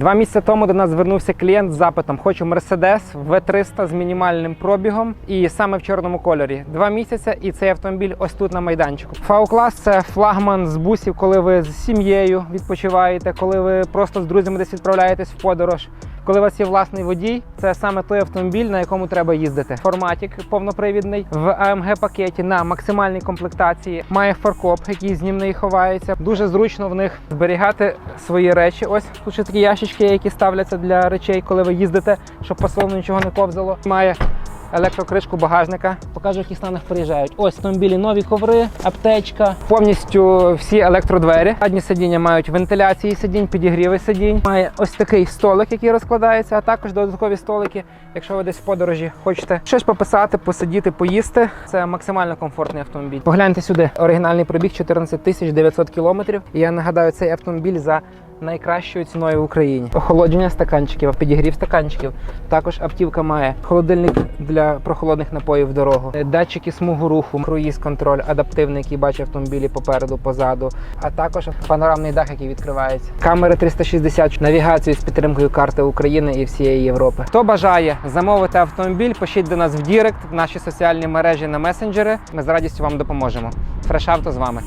Два місяці тому до нас звернувся клієнт з запитом: хочу Mercedes V300 з мінімальним пробігом і саме в чорному кольорі. Два місяці, і цей автомобіль ось тут на майданчику. Фау-клас це флагман з бусів, коли ви з сім'єю відпочиваєте, коли ви просто з друзями десь відправляєтесь в подорож. Коли у вас є власний водій, це саме той автомобіль, на якому треба їздити. Форматік повнопривідний в AMG пакеті на максимальній комплектації. Має фаркоп, який знімний ховається. Дуже зручно в них зберігати свої речі. Ось тут ще такі ящички, які ставляться для речей, коли ви їздите, щоб по нічого не ковзало. Має електрокришку багажника. Покажу, яких станах приїжджають. Ось автомобілі нові коври, аптечка, повністю всі електродвері. Задні сидіння мають вентиляції сидінь, підігріви сидінь. Має ось такий столик, який розкладається, а також додаткові столики, якщо ви десь в подорожі хочете щось пописати, посидіти, поїсти. Це максимально комфортний автомобіль. Погляньте сюди. Оригінальний пробіг 14 тисяч 900 кілометрів. І я нагадаю, цей автомобіль за найкращою ціною в Україні. Охолодження стаканчиків, підігрів стаканчиків. Також автівка має холодильник для прохолодних напоїв в дорогу, е, датчики смугу руху, круїз контроль, адаптивний, який бачить автомобілі попереду, позаду, а також панорамний дах, який відкривається. Камери 360, навігацію з підтримкою карти України і всієї Європи. Хто бажає замовити автомобіль, пишіть до нас в Дірект, в наші соціальні мережі на месенджери. Ми з радістю вам допоможемо. Фрешавто з вами.